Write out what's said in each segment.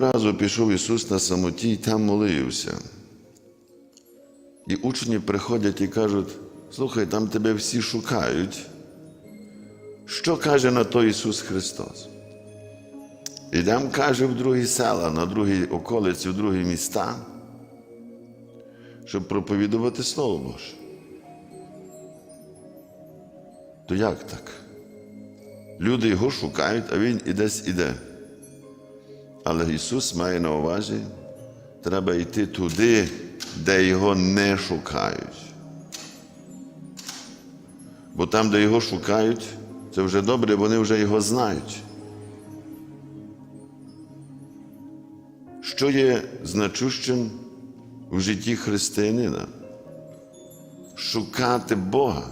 разу пішов Ісус на самоті і там молився. І учні приходять і кажуть: слухай, там тебе всі шукають. Що каже на то Ісус Христос? Ідемо, каже, в другі села, на другі околиці, в другі міста, щоб проповідувати Слово Боже. То як так? Люди його шукають, а він і десь іде. Але Ісус має на увазі, треба йти туди, де його не шукають. Бо там, де його шукають, це вже добре, вони вже його знають. Що є значущим в житті християнина? Шукати Бога.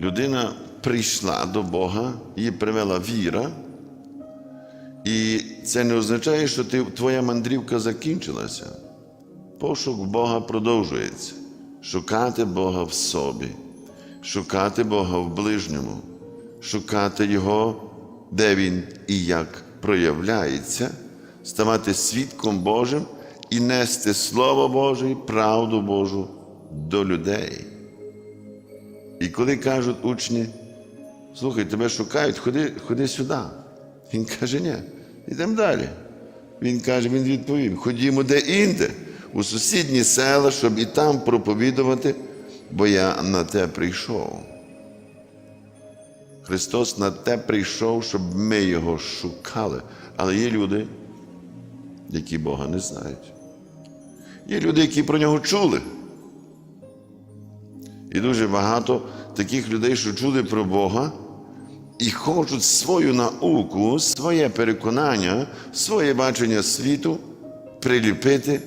Людина прийшла до Бога, її привела віра, і це не означає, що ти, твоя мандрівка закінчилася. Пошук Бога продовжується. Шукати Бога в собі, шукати Бога в ближньому, шукати Його, де Він і як проявляється, ставати свідком Божим і нести Слово Боже і правду Божу до людей. І коли кажуть учні, слухай, тебе шукають, ходи, ходи сюди. Він каже, ні, йдемо далі. Він каже, він відповів: ходімо де інде, у сусідні села, щоб і там проповідувати, бо я на те прийшов. Христос на те прийшов, щоб ми його шукали. Але є люди, які Бога не знають. Є люди, які про нього чули. І дуже багато таких людей, що чули про Бога, і хочуть свою науку, своє переконання, своє бачення світу приліпити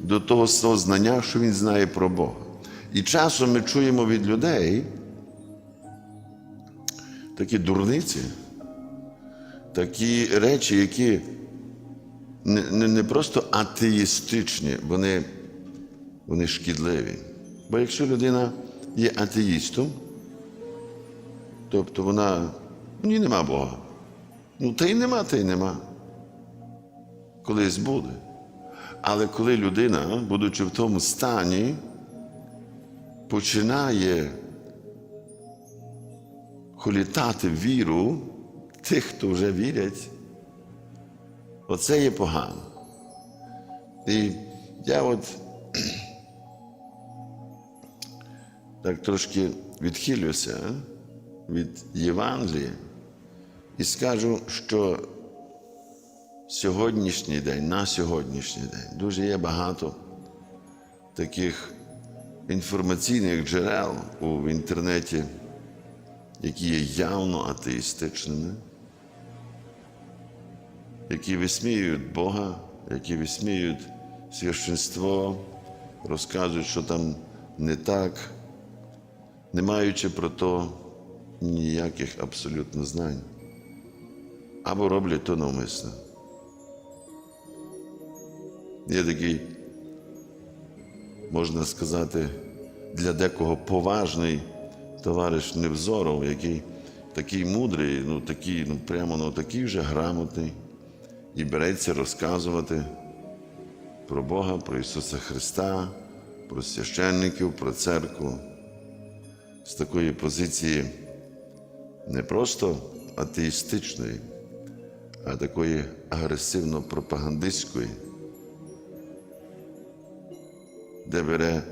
до того свого знання, що він знає про Бога. І часом ми чуємо від людей такі дурниці, такі речі, які не, не, не просто атеїстичні, вони, вони шкідливі. Бо якщо людина є атеїстом, тобто вона в ній нема Бога. Ну, та й нема, та й нема. Колись буде. Але коли людина, будучи в тому стані, починає холітати віру тих, хто вже вірять, оце є погано. І я от так трошки відхилюся від Євангелія і скажу, що сьогоднішній день, на сьогоднішній день, дуже є багато таких інформаційних джерел у інтернеті, які є явно атеїстичними, які висміюють Бога, які висміюють священство, розказують, що там не так, не маючи про то ніяких абсолютно знань, або роблять то навмисно. Є такий, можна сказати, для декого поважний товариш Невзоров, який такий мудрий, ну такий, ну прямо ну, такий вже грамотний, і береться розказувати про Бога, про Ісуса Христа, про священників, про церкву. З такої позиції не просто атеїстичної, а такої агресивно-пропагандистської, де бере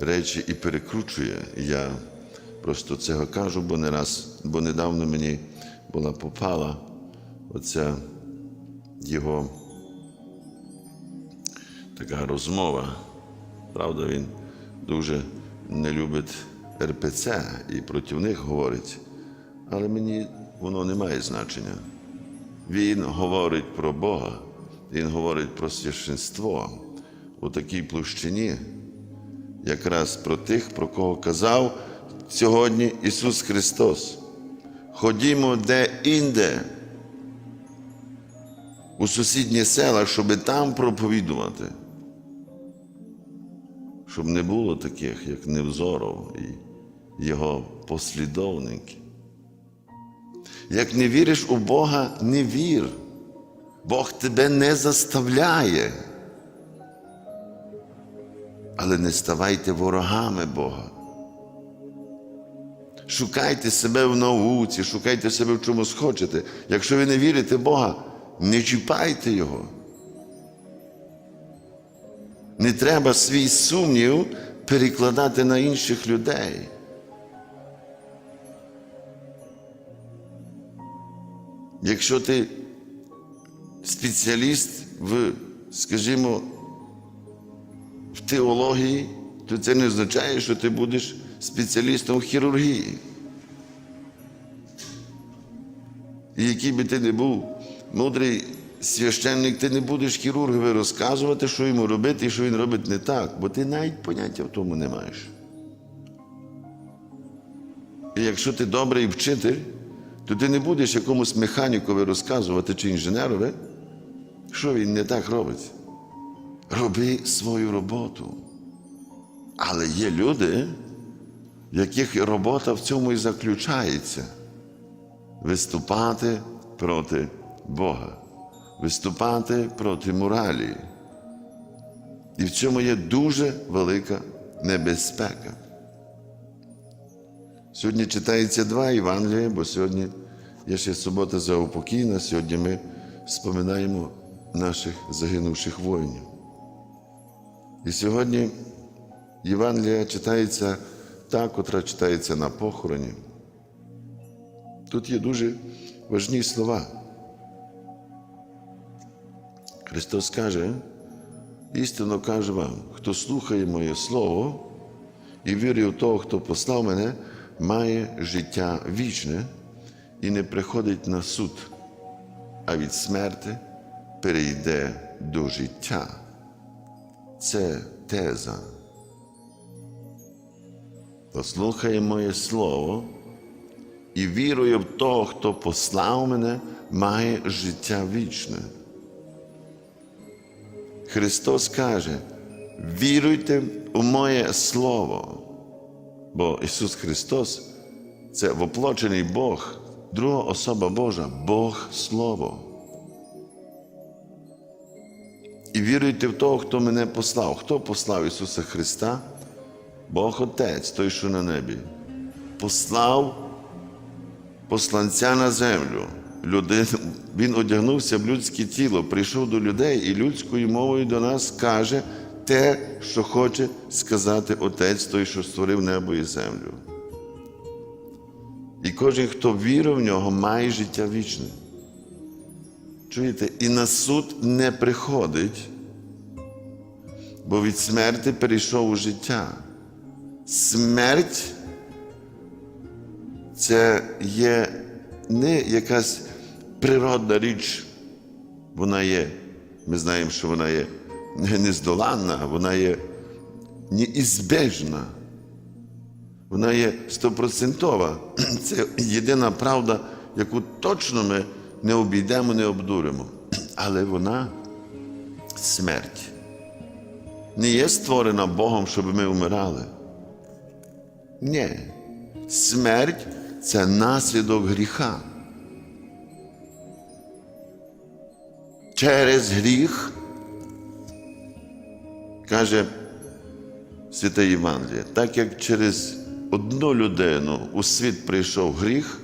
речі і перекручує. Я просто цього кажу, бо не раз, бо недавно мені була попала оця його така розмова. Правда, він дуже не любить РПЦ і проти них говорить, але мені воно не має значення. Він говорить про Бога, Він говорить про священство у такій площині, якраз про тих, про кого казав сьогодні Ісус Христос. Ходімо де інде, у сусідні села, щоб там проповідувати. Щоб не було таких, як Невзоров і його послідовники. Як не віриш у Бога, не вір. Бог тебе не заставляє. Але не ставайте ворогами Бога. Шукайте себе в науці, шукайте себе в чомусь хочете. Якщо ви не вірите в Бога, не чіпайте Його. Не треба свій сумнів перекладати на інших людей. Якщо ти спеціаліст в, скажімо, в теології, то це не означає, що ти будеш спеціалістом в хірургії. І який би ти не був мудрий священник, ти не будеш хірургові розказувати, що йому робити і що він робить не так, бо ти навіть поняття в тому не маєш. І якщо ти добрий вчитель, то ти не будеш якомусь механікові розказувати чи інженерові, що він не так робить. Роби свою роботу. Але є люди, в яких робота в цьому і заключається виступати проти Бога, виступати проти моралі. І в цьому є дуже велика небезпека. Сьогодні читається два Євангелія, бо сьогодні є ще субота заупокійна, сьогодні ми споминаємо наших загинувших воїнів. І сьогодні Євангелія читається та, котра читається на похороні. Тут є дуже важні слова. Христос каже, істинно кажу вам, хто слухає моє Слово і вірить в того, хто послав мене, має життя вічне і не приходить на суд, а від смерти перейде до життя. Це теза. Послухає моє Слово і вірує в того, хто послав мене, має життя вічне. Христос каже, віруйте у моє Слово. Бо Ісус Христос це воплочений Бог, друга особа Божа, Бог Слово. І віруйте в того, хто мене послав. Хто послав Ісуса Христа? Бог Отець, той, що на небі, послав посланця на землю. Людину, Він одягнувся в людське тіло, прийшов до людей і людською мовою до нас каже те, що хоче сказати Отець, той, що створив небо і землю. І кожен, хто вірив в нього, має життя вічне. Чуєте, і на суд не приходить, бо від смерти перейшов у життя. Смерть це є не якась природна річ, вона є, ми знаємо, що вона є нездоланна, вона є неізбежна, вона є стопроцентова. Це єдина правда, яку точно ми не обійдемо, не обдуримо. Але вона смерть. Не є створена Богом, щоб ми вмирали. Ні. Смерть це наслідок гріха. Через гріх, каже Святе Євангеліє, так як через одну людину у світ прийшов гріх,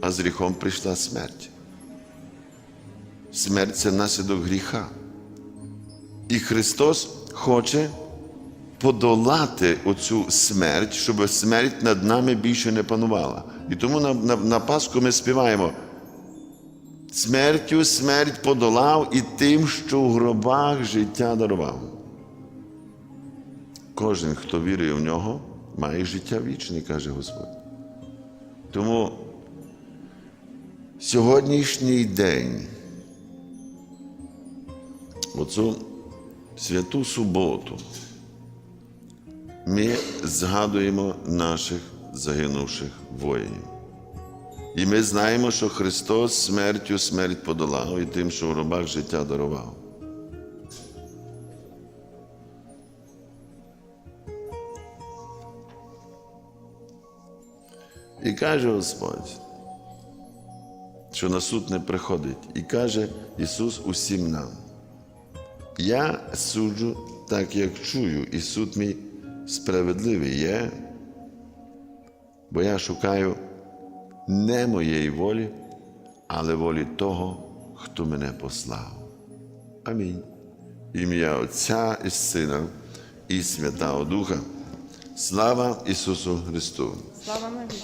а з гріхом прийшла смерть. Смерть це наслідок гріха. І Христос хоче подолати оцю смерть, щоб смерть над нами більше не панувала. І тому на, на, на Пасху ми співаємо. Смертю смерть подолав і тим, що в гробах життя дарував. Кожен, хто вірує в нього, має життя вічне, каже Господь. Тому сьогоднішній день, оцю святу суботу, ми згадуємо наших загинувших воїнів. І ми знаємо, що Христос смертю смерть подолав і тим, що в гробах життя дарував. І каже Господь, що на суд не приходить. І каже Ісус усім нам. Я суджу так, як чую, і суд мій справедливий є, бо я шукаю не моєї волі, але волі того, хто мене послав. Амінь. Ім'я Отця і Сина і Святого Духа. Слава Ісусу Христу! Слава навіки.